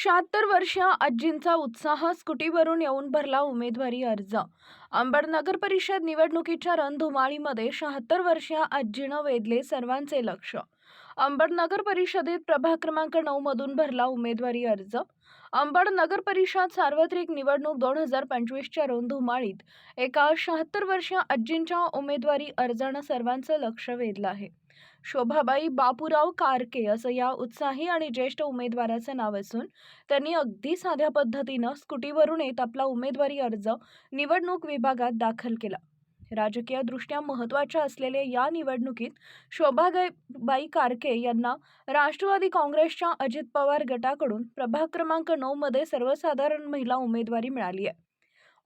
शहात्तर वर्षीय आजींचा उत्साह स्कूटीवरून येऊन भरला उमेदवारी अर्ज. अंबड नगर परिषद निवडणुकीच्या रणधुमाळीमध्ये शहात्तर वर्षीय आजीनं वेधले सर्वांचे लक्ष अंबड नगर परिषदेत प्रभाग क्रमांक नऊ मधून भरला उमेदवारी अर्ज. अंबड नगर परिषद सार्वत्रिक निवडणूक दोन हजार पंचवीसच्या रोंधुमाळीत एका शहात्तर वर्षीय आजींच्या उमेदवारी अर्जानं सर्वांचं लक्ष वेधलं आहे. शोभाबाई बापूराव कारके असं या उत्साही आणि ज्येष्ठ उमेदवाराचं नाव असून त्यांनी अगदी साध्या पद्धतीनं स्कूटीवरून येत आपला उमेदवारी अर्ज निवडणूक विभागात दाखल केला. राजकीयदृष्ट्या महत्त्वाच्या असलेल्या या निवडणुकीत शोभाबाई कारके यांना राष्ट्रवादी काँग्रेसच्या अजित पवार गटाकडून प्रभाग क्रमांक नऊमध्ये सर्वसाधारण महिला उमेदवारी मिळाली आहे.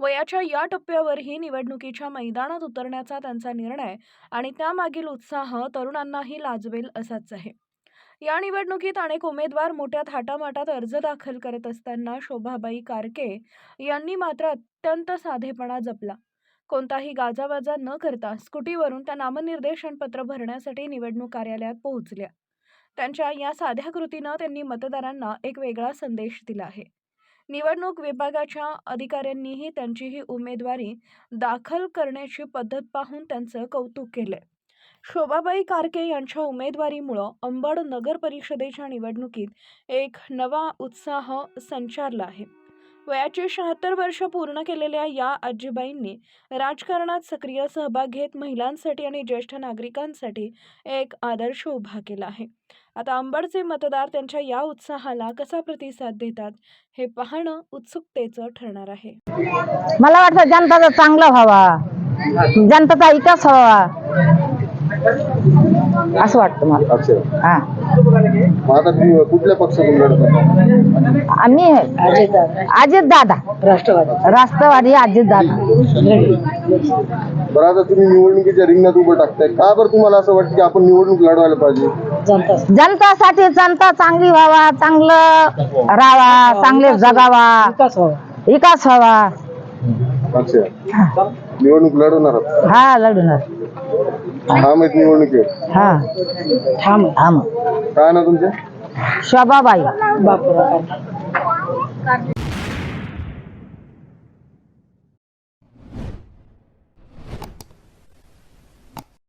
वयाच्या या टप्प्यावरही निवडणुकीच्या मैदानात उतरण्याचा त्यांचा निर्णय आणि त्यामागील उत्साह तरुणांनाही लाजवेल असाच आहे. या निवडणुकीत अनेक उमेदवार मोठ्या थाटामाटात अर्ज दाखल करत असताना शोभाबाई कारके यांनी मात्र अत्यंत साधेपणा जपला. कोणताही गाजावाजा न करता स्कूटीवरून त्या नामनिर्देशनपत्र भरण्यासाठी निवडणूक कार्यालयात पोहोचल्या. त्यांच्या या साध्या कृतीनं त्यांनी मतदारांना एक वेगळा संदेश दिला आहे. निवडणूक विभागाच्या अधिकाऱ्यांनीही त्यांची ही उमेदवारी दाखल करण्याची पद्धत पाहून त्यांचं कौतुक केलं शोभाबाई कारके यांच्या उमेदवारीमुळं अंबड नगर परिषदेच्या निवडणुकीत एक नवा उत्साह संचारला आहे. वयाची शहात्तर वर्ष पूर्ण केलेल्या या आजीबाईंनी राजकारणात सक्रिय सहभाग घेत महिलांसाठी आणि ज्येष्ठ नागरिकांसाठी एक आदर्श उभा केला आहे. आता अंबडचे मतदार त्यांच्या या उत्साहाला कसा प्रतिसाद देतात हे पाहणं उत्सुकतेचं ठरणार आहे. मला वाटतं जनताचा चांगला व्हावा. जनताचा विकास व्हावा. असं वाटतं मला. हा. मग आता तुम्ही कुठल्या पक्षातून लढत? आहे? आम्ही अजित दादा. राष्ट्रवादी. राष्ट्रवादी अजित दादा. बरं आता तुम्ही निवडणुकीच्या रिंगणात उभं टाकताय. का बरं तुम्हाला असं वाटतं की आपण निवडणूक लढवायला पाहिजे? जनतासाठी जनता चांगली व्हावा चांगलं राहावा चांगले जगावा. विकास व्हावा. अच्छा. निवडणूक लढवणार? हा लढणार ठाम आहेत निवडणूक आहे. हा. थांब थांब काय ना तुमचे? शोभाबाई